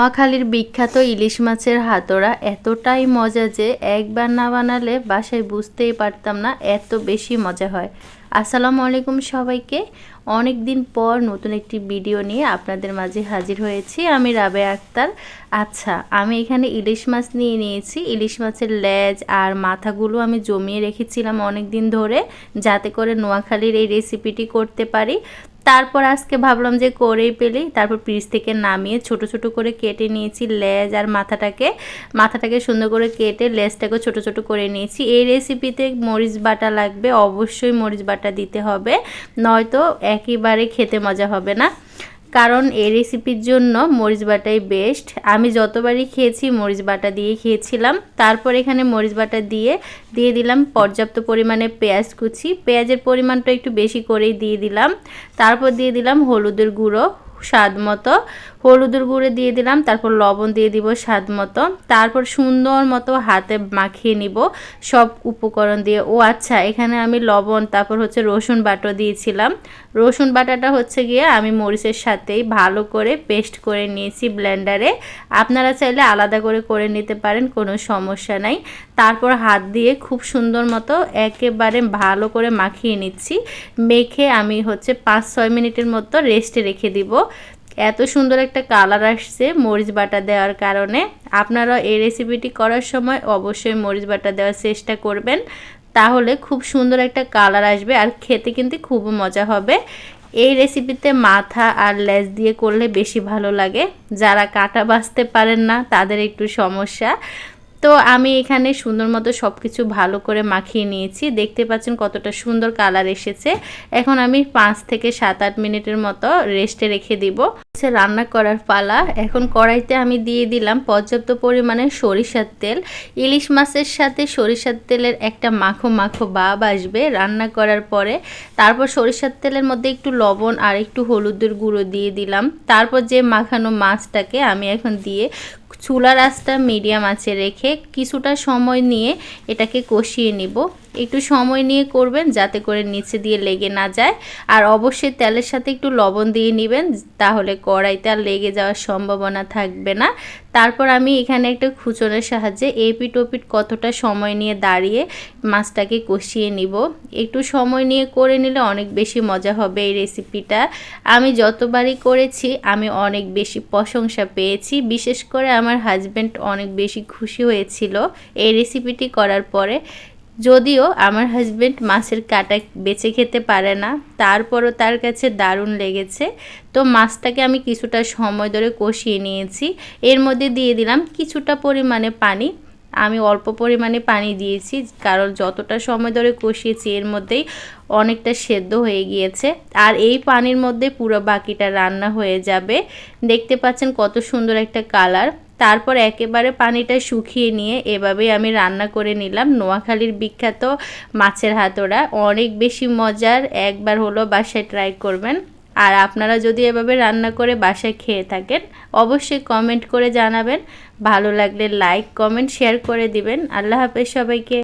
নোয়াখালীর বিখ্যাত ইলিশ মাছের হাতোড়া এতটাই মজা যে একবার না বানালে বাসায় বুঝতেই পারতাম না এত বেশি মজা হয়। আসসালামু আলাইকুম সবাইকে। অনেক দিন পর নতুন একটি ভিডিও নিয়ে আপনাদের মাঝে হাজির হয়েছি আমি রাবে আক্তার। আচ্ছা আমি এখানে ইলিশ মাছ নিয়ে নিয়েছি। ইলিশ মাছের লেজ আর মাথাগুলো আমি জমিয়ে রেখেছিলাম অনেক দিন ধরে যাতে করে নোয়াখালীর এই রেসিপিটি করতে পারি। তারপর আজকে ভাবলাম যে করেই পেলি তারপর পিস থেকে নামিয়ে ছোট ছোট করে কেটে নিয়েছি লেজ আর মাথাটাকে। মাথাটাকে সুন্দর করে কেটে লেজটাকে ছোট ছোট করে নিয়েছি। এই রেসিপিতে মরিচ বাটা লাগবে, অবশ্যই মরিচ বাটা দিতে হবে। নয়তো একেবারে খেতে মজা হবে না। কারণ এই রেসিপির জন্য মরিচ বাটাই বেস্ট আমি যতবারই খেয়েছি, মরিচ বাটা দিয়ে খেয়েছিলাম। তারপর এখানে মরিচ বাটা দিয়ে দিয়ে দিলাম পর্যাপ্ত পরিমাণে পেঁয়াজ কুচি। পেঁয়াজের পরিমাণটা একটু বেশি করেই দিয়ে দিলাম। তারপর দিয়ে দিলাম হলুদের গুঁড়ো স্বাদ মতো। হলুদের গুঁড়ো দিয়ে দিলাম, তারপর লবণ দিয়ে দিব স্বাদ মতো। তারপর সুন্দর মতো হাতে মাখিয়ে নিব সব উপকরণ দিয়ে। ও আচ্ছা এখানে আমি লবণ, তারপর হচ্ছে রসুন বাটা দিয়েছিলাম। রসুন বাটাটা হচ্ছে গিয়ে আমি মরিচের সাথেই ভালো করে পেস্ট করে নিয়েছি ব্লেন্ডারে। আপনারা চাইলে আলাদা করে করে নিতে পারেন, কোনো সমস্যা নাই। তারপর হাত দিয়ে খুব সুন্দর মতো একেবারে ভালো করে মাখিয়ে নিচ্ছি। মেখে আমি হচ্ছে পাঁচ ছয় মিনিটের মতো রেস্টে রেখে দিব। এত সুন্দর একটা কালার আসছে মরিচ বাটা দেওয়ার কারণে। আপনারা এই রেসিপিটি করার সময় অবশ্যই মরিচ বাটা দেওয়ার চেষ্টা করবেন। তাহলে খুব সুন্দর একটা কালার আসবে আর খেতে কিন্তু খুব মজা হবে। এই রেসিপিতে মাথা আর লেজ দিয়ে করলে বেশি ভালো লাগে। যারা কাটা বাছতে পারেন না, তাদের একটু সমস্যা। তো আমি এখানে সুন্দর মতো সব কিছু ভালো করে মাখিয়ে নিয়েছি। দেখতে পাচ্ছেন কতটা সুন্দর কালার এসেছে। এখন আমি পাঁচ থেকে সাত, আট মিনিটের মতো রেস্টে রেখে দিব। রান্না করার পালা। এখন কড়াইতে আমি দিয়ে দিলাম পর্যাপ্ত পরিমাণে সরিষার তেল। ইলিশ মাছের সাথে সরিষার তেলের একটা মাখো মাখো ভাব আসবে রান্না করার পরে। তারপর সরিষার তেলের মধ্যে একটু লবণ আর একটু হলুদের গুঁড়ো দিয়ে দিলাম। তারপর যে মাখানো মাছটাকে আমি এখন দিয়ে চুলার আঁচটা মিডিয়াম আঁচে রেখে কিছুটা সময় নিয়ে এটাকে কষিয়ে নিব। একটু সময় নিয়ে করবেন, যাতে করে নিচে দিয়ে লেগে না যায়। আর অবশ্যই তেলের সাথে একটু লবণ দিয়ে নেবেন, তাহলে কড়াইতে আর লেগে যাওয়ার সম্ভাবনা থাকবে না। তারপর আমি এখানে একটা খুচনের সাহায্যে এপিট ওপিট কতটা সময় নিয়ে দাঁড়িয়ে মাছটাকে কষিয়ে নিব। একটু সময় নিয়ে করে নিলে অনেক বেশি মজা হবে এই রেসিপিটা আমি যতবারই করেছি, আমি অনেক বেশি প্রশংসা পেয়েছি। বিশেষ করে আমার হাজব্যান্ড অনেক বেশি খুশি হয়েছিল এই রেসিপিটি করার পরে। যদিও আমার হাজব্যান্ড মাছের কাটা বেছে খেতে পারে না, তারপরও তার কাছে দারুণ লেগেছে। তো মাছটাকে আমি কিছুটা সময় ধরে কষিয়ে নিয়েছি। এর মধ্যে দিয়ে দিলাম কিছুটা পরিমাণে পানি। আমি অল্প পরিমাণে পানি দিয়েছি, কারণ যতটা সময় ধরে কষিয়েছি এর মধ্যেই অনেকটা সেদ্ধ হয়ে গিয়েছে। আর এই পানির মধ্যে পুরো বাকিটা রান্না হয়ে যাবে। দেখতে পাচ্ছেন কত সুন্দর একটা কালার তারপর একেবারে পানিটা শুকিয়ে নিয়ে এভাবেই আমি রান্না করে নিলাম। নোয়াখালীর বিখ্যাত মাছের হাতোড়া। অনেক বেশি মজার। একবার হলো বাসায় ট্রাই করবেন। আর আপনারা যদি এভাবে রান্না করে বাসায় খেয়ে থাকেন, অবশ্যই কমেন্ট করে জানাবেন। ভালো লাগলে লাইক কমেন্ট শেয়ার করে দিবেন। আল্লাহ হাফেজ সবাইকে।